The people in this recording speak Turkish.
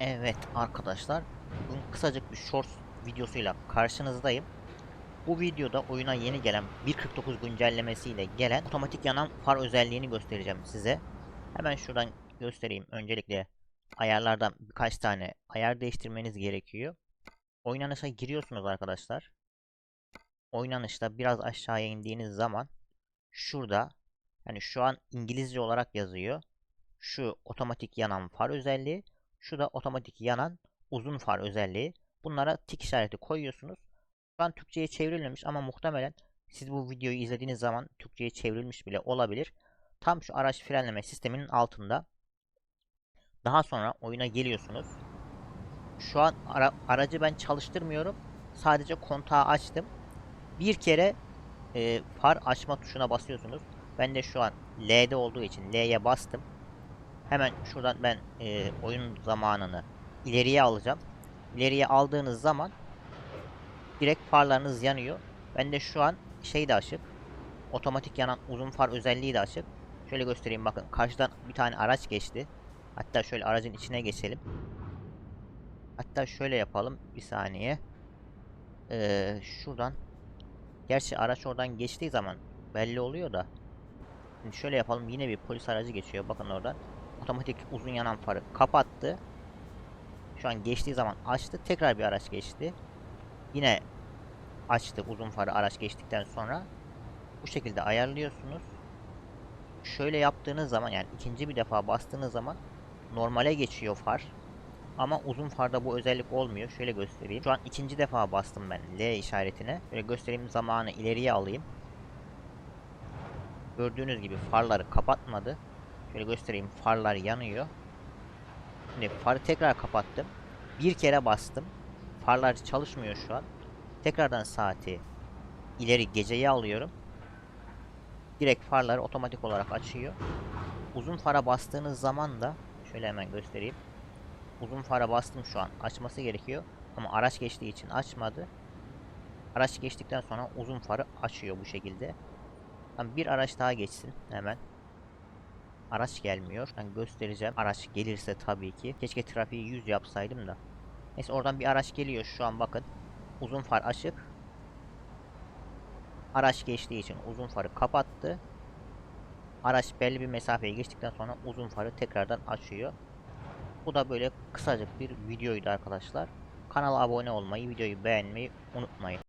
Evet arkadaşlar, bugün kısacık bir shorts videosuyla karşınızdayım. Bu videoda oyuna yeni gelen 1.49 güncellemesiyle gelen otomatik yanan far özelliğini göstereceğim size. Hemen şuradan göstereyim. Öncelikle ayarlardan birkaç tane ayar değiştirmeniz gerekiyor. Oynanışa giriyorsunuz arkadaşlar. Oynanışta biraz aşağıya indiğiniz zaman şurada yani şu an İngilizce olarak yazıyor. Şu otomatik yanan far özelliği şu da otomatik yanan uzun far özelliği. Bunlara tik işareti koyuyorsunuz. Şu an Türkçe'ye çevrilmemiş ama muhtemelen siz bu videoyu izlediğiniz zaman Türkçe'ye çevrilmiş bile olabilir. Tam şu araç frenleme sisteminin altında. Daha sonra oyuna geliyorsunuz. Şu an ara- aracı ben çalıştırmıyorum. Sadece kontağı açtım. Bir kere e, far açma tuşuna basıyorsunuz. Ben de şu an L'de olduğu için L'ye bastım. Hemen şuradan ben e, oyun zamanını ileriye alacağım. İleriye aldığınız zaman direkt farlarınız yanıyor. Ben de şu an şey de açık. Otomatik yanan uzun far özelliği de açık. Şöyle göstereyim bakın. Karşıdan bir tane araç geçti. Hatta şöyle aracın içine geçelim. Hatta şöyle yapalım. Bir saniye. Ee, şuradan. Gerçi araç oradan geçtiği zaman belli oluyor da. Şimdi şöyle yapalım. Yine bir polis aracı geçiyor. Bakın oradan otomatik uzun yanan farı kapattı. Şu an geçtiği zaman açtı. Tekrar bir araç geçti. Yine açtı uzun farı araç geçtikten sonra. Bu şekilde ayarlıyorsunuz. Şöyle yaptığınız zaman yani ikinci bir defa bastığınız zaman normale geçiyor far. Ama uzun farda bu özellik olmuyor. Şöyle göstereyim. Şu an ikinci defa bastım ben L işaretine. Şöyle göstereyim zamanı ileriye alayım. Gördüğünüz gibi farları kapatmadı. Şöyle göstereyim. Farlar yanıyor. Şimdi farı tekrar kapattım. Bir kere bastım. Farlar çalışmıyor şu an. Tekrardan saati ileri geceye alıyorum. Direkt farları otomatik olarak açıyor. Uzun fara bastığınız zaman da şöyle hemen göstereyim. Uzun fara bastım şu an. Açması gerekiyor. Ama araç geçtiği için açmadı. Araç geçtikten sonra uzun farı açıyor bu şekilde. Bir araç daha geçsin hemen. Araç gelmiyor. Ben göstereceğim. Araç gelirse tabii ki. Keşke trafiği 100 yapsaydım da. Neyse oradan bir araç geliyor şu an bakın. Uzun far açık. Araç geçtiği için uzun farı kapattı. Araç belli bir mesafeye geçtikten sonra uzun farı tekrardan açıyor. Bu da böyle kısacık bir videoydu arkadaşlar. Kanala abone olmayı, videoyu beğenmeyi unutmayın.